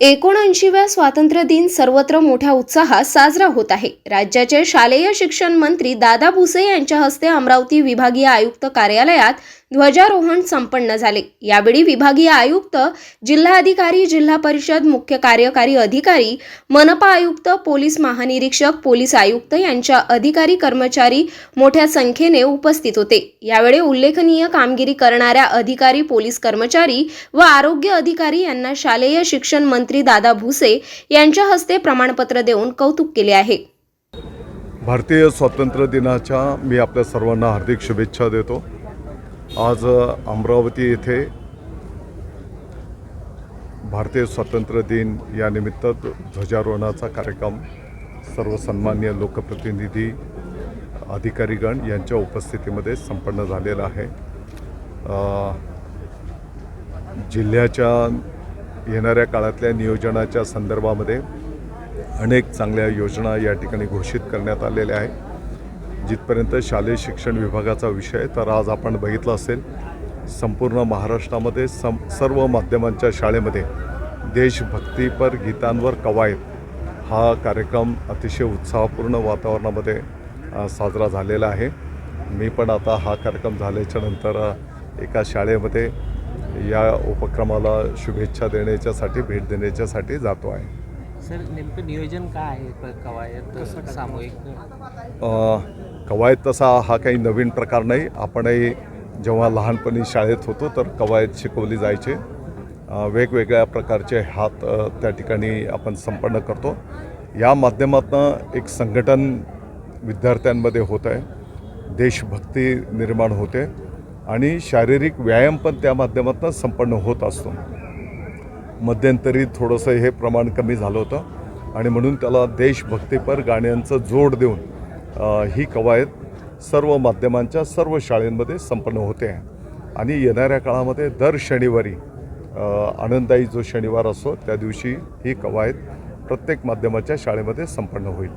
एकोणऐंशीव्या स्वातंत्र्य दिन सर्वत्र मोठ्या उत्साहात साजरा होत आहे. राज्याचे शालेय शिक्षण मंत्री दादा भुसे यांच्या हस्ते अमरावती विभागीय आयुक्त कार्यालयात ध्वजारोहण संपन्न झाले. यावेळी विभागीय आयुक्त जिल्हाधिकारी जिल्हा परिषद मुख्य कार्यकारी अधिकारी मनपा आयुक्त पोलीस महानिरीक्षक पोलीस आयुक्त यांच्या अधिकारी कर्मचारी मोठ्या संख्येने उपस्थित होते. यावेळी उल्लेखनीय कामगिरी करणाऱ्या अधिकारी पोलीस कर्मचारी व आरोग्य अधिकारी यांना शालेय शिक्षण मंत्री दादा भुसे यांच्या हस्ते प्रमाणपत्र देऊन कौतुक केले आहे. भारतीय स्वातंत्र्य दिनाच्या मी आपल्या सर्वांना हार्दिक शुभेच्छा देतो. आज अमरावती येथे भारतीय स्वातंत्र्य दिन या निमित्त ध्वजारोहणाचा कार्यक्रम सर्व सन्मान्य लोकप्रतिनिधी अधिकारीगण यांच्या उपस्थितीमध्ये संपन्न झालेला आहे. जिल्ह्याच्या येणाऱ्या काळातल्या नियोजनाच्या संदर्भामध्ये अनेक चांगल्या योजना या ठिकाणी घोषित करण्यात आलेल्या आहे जिथपर्यंत शालेय शिक्षण विभागाचा विषय आहे, तर आज आपण बघितलं असेल संपूर्ण महाराष्ट्रामध्ये सम सर्व माध्यमांच्या शाळेमध्ये देशभक्तीपर गीतांवर कवायत हा कार्यक्रम अतिशय उत्साहपूर्ण वातावरणामध्ये साजरा झालेला आहे. मी पण आता हा कार्यक्रम झाल्याच्यानंतर एका शाळेमध्ये या उपक्रमाला शुभेच्छा देण्याच्यासाठी भेट देण्याच्यासाठी जातो आहे. सर नेमकं नियोजन काय आहे कवायत सामूहिक? अ, कवायत तसा हा काही नवीन प्रकार नाही. आपणही जेव्हा लहानपणी शाळेत होतो तर कवायत शिकवली जायचे. वेगवेगळ्या प्रकारचे हात त्या ठिकाणी आपण संपन्न करतो. या माध्यमातून एक संघटन विद्यार्थ्यांमध्ये होत आहे. देशभक्ती निर्माण होते आणि शारीरिक व्यायाम पण त्या माध्यमातून संपन्न होत असतो. मध्यंतरी थोडंसं हे प्रमाण कमी झालं होतं आणि म्हणून त्याला देशभक्तीपर गाण्यांचं जोड देऊन ही कवायत सर्व माध्यमांच्या सर्व शाळेंमध्ये संपन्न होते. आणि येणाऱ्या काळामध्ये दर शनिवारी आनंददायी जो शनिवार असतो त्या दिवशी ही कवायत प्रत्येक माध्यमाच्या शाळेमध्ये संपन्न होईल.